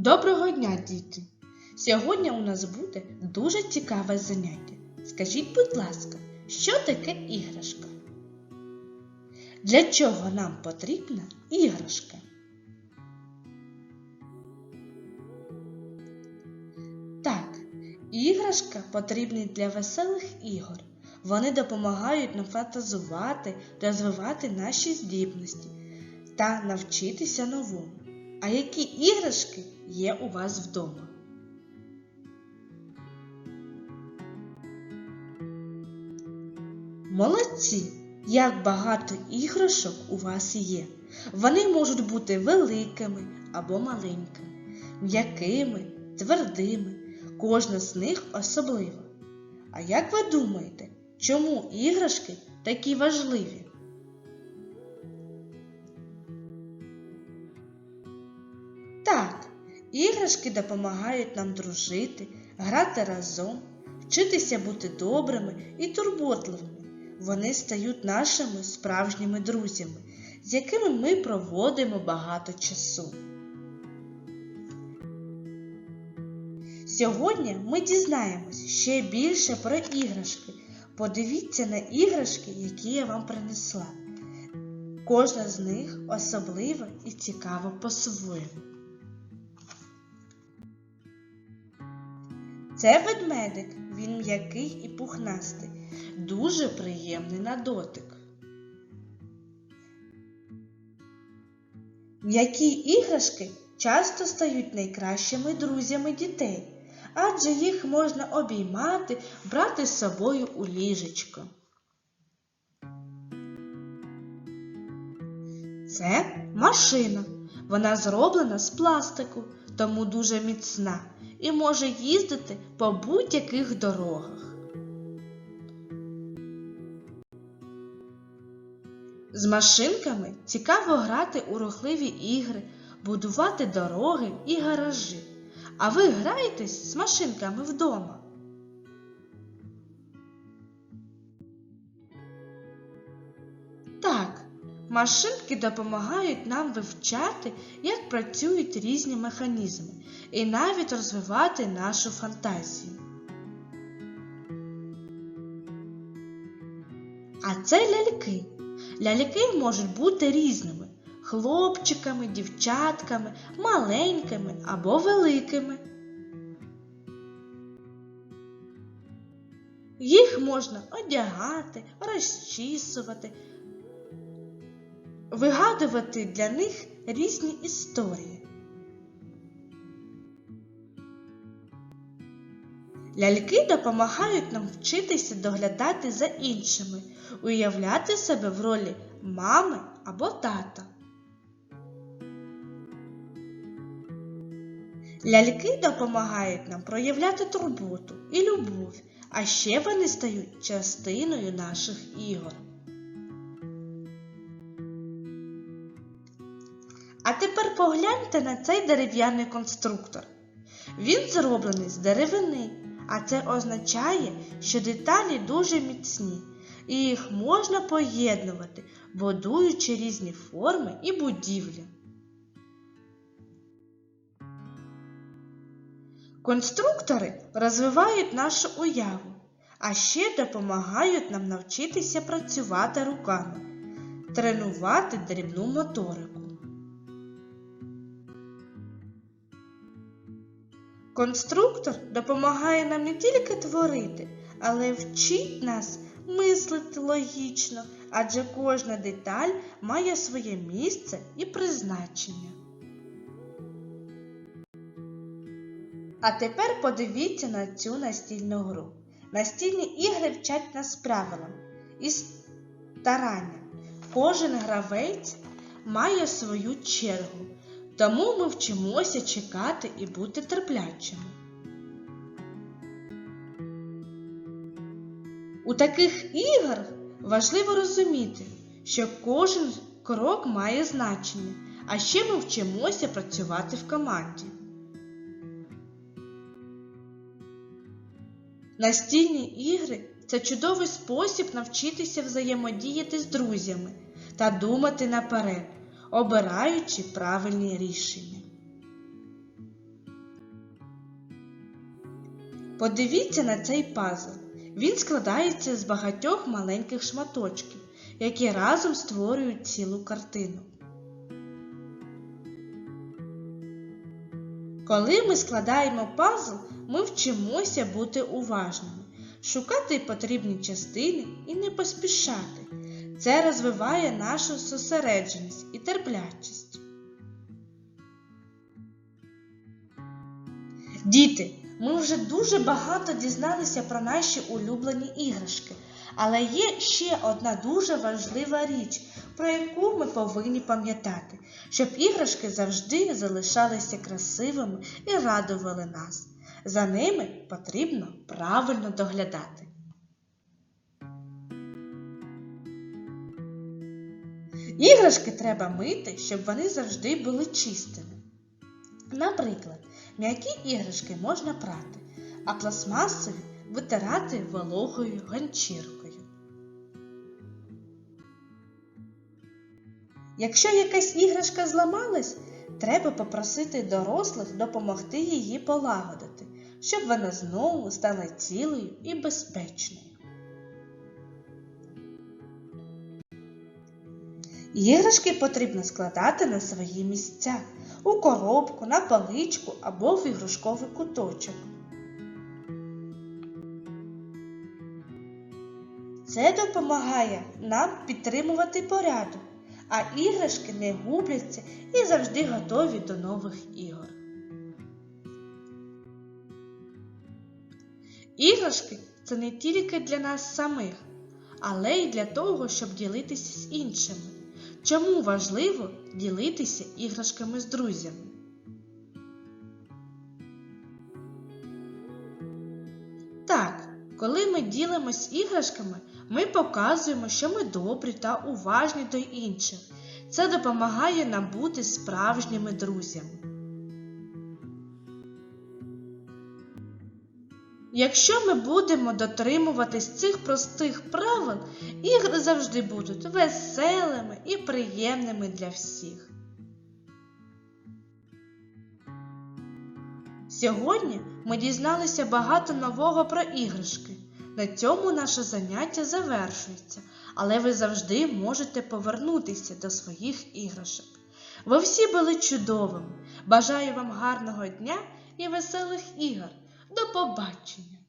Доброго дня, діти! Сьогодні у нас буде дуже цікаве заняття. Скажіть, будь ласка, що таке іграшка? Для чого нам потрібна іграшка? Так, іграшка потрібні для веселих ігор. Вони допомагають нам фантазувати, розвивати наші здібності та навчитися новому. А які іграшки є у вас вдома? Молодці! Як багато іграшок у вас є. Вони можуть бути великими або маленькими, м'якими, твердими. Кожна з них особлива. А як ви думаєте, чому іграшки такі важливі? Іграшки допомагають нам дружити, грати разом, вчитися бути добрими і турботливими. Вони стають нашими справжніми друзями, з якими ми проводимо багато часу. Сьогодні ми дізнаємось ще більше про іграшки. Подивіться на іграшки, які я вам принесла. Кожна з них особлива і цікава по-своєму. Це ведмедик, він м'який і пухнастий, дуже приємний на дотик. М'які іграшки часто стають найкращими друзями дітей, адже їх можна обіймати, брати з собою у ліжечко. Це машина. Вона зроблена з пластику, тому дуже міцна і може їздити по будь-яких дорогах. З машинками цікаво грати у рухливі ігри, будувати дороги і гаражі. А ви граєтесь з машинками вдома? Машинки допомагають нам вивчати, як працюють різні механізми, і навіть розвивати нашу фантазію. А це ляльки. Ляльки можуть бути різними хлопчиками, дівчатками, маленькими або великими. Їх можна одягати, розчісувати, вигадувати для них різні історії. Ляльки допомагають нам вчитися доглядати за іншими, уявляти себе в ролі мами або тата. Ляльки допомагають нам проявляти турботу і любов, а ще вони стають частиною наших ігор. А тепер погляньте на цей дерев'яний конструктор. Він зроблений з деревини, а це означає, що деталі дуже міцні і їх можна поєднувати, будуючи різні форми і будівлі. Конструктори розвивають нашу уяву, а ще допомагають нам навчитися працювати руками, тренувати дрібну моторику. Конструктор допомагає нам не тільки творити, але й вчить нас мислити логічно, адже кожна деталь має своє місце і призначення. А тепер подивіться на цю настільну гру. Настільні ігри вчать нас правилам і старанням. Кожен гравець має свою чергу, тому ми вчимося чекати і бути терплячими. У таких іграх важливо розуміти, що кожен крок має значення, а ще ми вчимося працювати в команді. Настільні ігри це чудовий спосіб навчитися взаємодіяти з друзями та думати наперед, обираючи правильні рішення. Подивіться на цей пазл. Він складається з багатьох маленьких шматочків, які разом створюють цілу картину. Коли ми складаємо пазл, ми вчимося бути уважними, шукати потрібні частини і не поспішати. Це розвиває нашу зосередженість і терплячість. Діти, ми вже дуже багато дізналися про наші улюблені іграшки, але є ще одна дуже важлива річ, про яку ми повинні пам'ятати, щоб іграшки завжди залишалися красивими і радували нас. За ними потрібно правильно доглядати. Іграшки треба мити, щоб вони завжди були чистими. Наприклад, м'які іграшки можна прати, а пластмасові витирати вологою ганчіркою. Якщо якась іграшка зламалась, треба попросити дорослих допомогти її полагодити, щоб вона знову стала цілою і безпечною. Іграшки потрібно складати на свої місця у коробку, на паличку або в іграшковий куточок. Це допомагає нам підтримувати порядок, а іграшки не губляться і завжди готові до нових ігор. Іграшки це не тільки для нас самих, але й для того, щоб ділитися з іншими. Чому важливо ділитися іграшками з друзями? Так, коли ми ділимось іграшками, ми показуємо, що ми добрі та уважні до інших. Це допомагає нам бути справжніми друзями. Якщо ми будемо дотримуватись цих простих правил, ігри завжди будуть веселими і приємними для всіх. Сьогодні ми дізналися багато нового про іграшки. На цьому наше заняття завершується, але ви завжди можете повернутися до своїх іграшок. Ви всі були чудовими. Бажаю вам гарного дня і веселих ігор. До побачення!